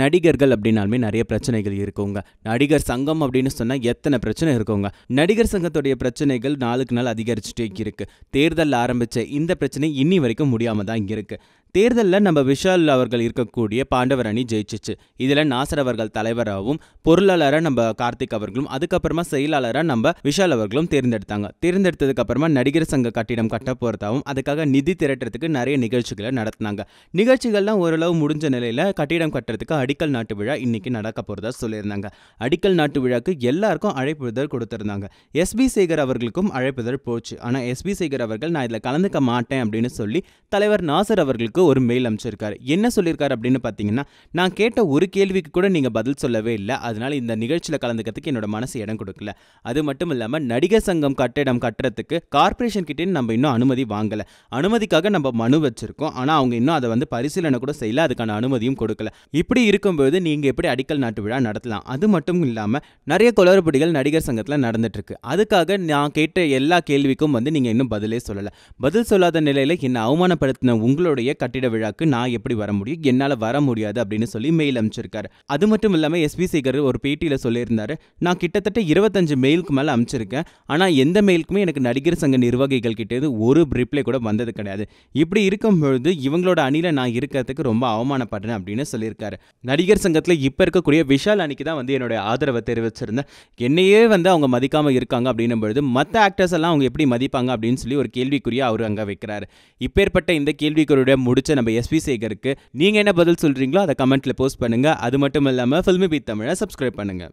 நடிகர்கள் அப்படின்னாலுமே நிறைய பிரச்சனைகள் இருக்குங்க. நடிகர் சங்கம் அப்படின்னு சொன்னால் எத்தனை பிரச்சனை இருக்குங்க. நடிகர் சங்கத்துடைய பிரச்சனைகள் நாளுக்கு நாள் அதிகரிச்சுட்டே இருக்கு. தேர்தல் ஆரம்பிச்ச இந்த பிரச்சனை இன்னி வரைக்கும் முடியாம தான் இருக்கு. தேர்தலில் நம்ம விஷால் அவர்கள் இருக்கக்கூடிய பாண்டவர் அணி ஜெயிச்சிச்சு. இதில் நாசர் அவர்கள் தலைவராகவும் பொருளாளராக நம்ம கார்த்திக் அவர்களும் அதுக்கப்புறமா செயலாளராக நம்ம விஷால் அவர்களும் தேர்ந்தெடுத்தாங்க. தேர்ந்தெடுத்ததுக்கு அப்புறமா நடிகர் சங்க கட்டிடம் கட்ட போகிறதாகவும் அதுக்காக நிதி திரட்டுறதுக்கு நிறைய நிகழ்ச்சிகளை நடத்தினாங்க. நிகழ்ச்சிகள்லாம் ஓரளவு முடிஞ்ச நிலையில் கட்டிடம் கட்டுறதுக்கு அடிக்கல் நாட்டு விழா இன்னைக்கு நடக்க போகிறதா சொல்லியிருந்தாங்க. அடிக்கல் நாட்டு விழாக்கு எல்லாருக்கும் அழைப்புதல் கொடுத்துருந்தாங்க. எஸ்பி சேகர் அவர்களுக்கும் அழைப்புதல் போச்சு. ஆனால் எஸ்பி சேகர் அவர்கள் நான் இதில் கலந்துக்க மாட்டேன் அப்படின்னு சொல்லி தலைவர் நாசர் அவர்களுக்கு ஒரு மெயில் அனுப்பிச்சிருக்காரு. என்ன சொல்லியிருக்காரு அப்படின்னு பார்த்தீங்கன்னா நான் கேட்ட ஒரு கேள்விக்கு கூட நீங்கள் பதில் சொல்லவே இல்லை. அதனால இந்த நிகழ்ச்சியில் கலந்துக்கிறதுக்கு என்னோட மனசு இடம் கொடுக்கல. அது மட்டும் இல்லாமல் நடிகர் சங்கம் கட்டிடம் கட்டுறதுக்கு கார்பரேஷன் கிட்டே நம்ம இன்னும் அனுமதி வாங்கலை. அனுமதிக்காக நம்ம மனு வச்சிருக்கோம். ஆனால் அவங்க இன்னும் அதை வந்து பரிசீலனை கூட செய்யல. அதுக்கான அனுமதியும் கொடுக்கல. இப்படி இருக்கும்போது நீங்கள் எப்படி அடிக்கல் நாட்டு விழா நடத்தலாம்? அது மட்டும் இல்லாமல் நிறைய குளறுபடிகள் நடிகர் சங்கத்தில் நடந்துட்டு இருக்கு அதுக்காக நான் கேட்ட எல்லா கேள்விக்கும் வந்து நீங்கள் இன்னும் பதிலே சொல்லலை. பதில் சொல்லாத நிலையில் என்னை அவமானப்படுத்தின உங்களுடைய கட்டிட விழாக்கு நான் எப்படி வர முடியும் என்னால் வர முடியாது அப்படின்னு சொல்லி மெயில் அனுப்பிச்சிருக்காரு அது மட்டும் இல்லாமல் எஸ்பி சேகர் ஒரு பேட்டியில் சொல்லியிருந்தாரு நான் கிட்டத்தட்ட இருபத்தஞ்சு மெயிலுக்கு மேலே அனுப்பிச்சிருக்கேன் ஆனால் எந்த மெயிலுக்குமே எனக்கு நடிகர் சங்க நிர்வாகிகள் கிட்டேருந்து ஒரு ரிப்ளை கூட வந்தது கிடையாது. இப்படி இருக்கும் பொழுது இவங்களோட அணியில் நான் இருக்கிறதுக்கு ரொம்ப அவமானப்படுறேன் அப்படின்னு சொல்லியிருக்காரு. நடிகர் சங்கத்தில் இப்போ இருக்கக்கூடிய விஷால் அணிக்கு தான் வந்து என்னுடைய ஆதரவை தெரிவிச்சிருந்தேன். என்னையே வந்து அவங்க மதிக்காமல் இருக்காங்க அப்படின்னும் பொழுது மற்ற ஆக்டர்ஸ் எல்லாம் அவங்க எப்படி மதிப்பாங்க அப்படின்னு சொல்லி ஒரு கேள்விக்குறியை அவர் அங்கே வைக்கிறாரு. இப்பேற்பட்ட இந்த கேள்விக்குறியோட முடிச்ச நம்ம எஸ்பி சேகருக்கு நீங்கள் என்ன பதில் சொல்கிறீங்களோ அதை கமெண்ட்டில் போஸ்ட் பண்ணுங்கள் அது மட்டும் இல்லாமல் ஃபில்மி பி தமிழை சப்ஸ்கிரைப் பண்ணுங்கள்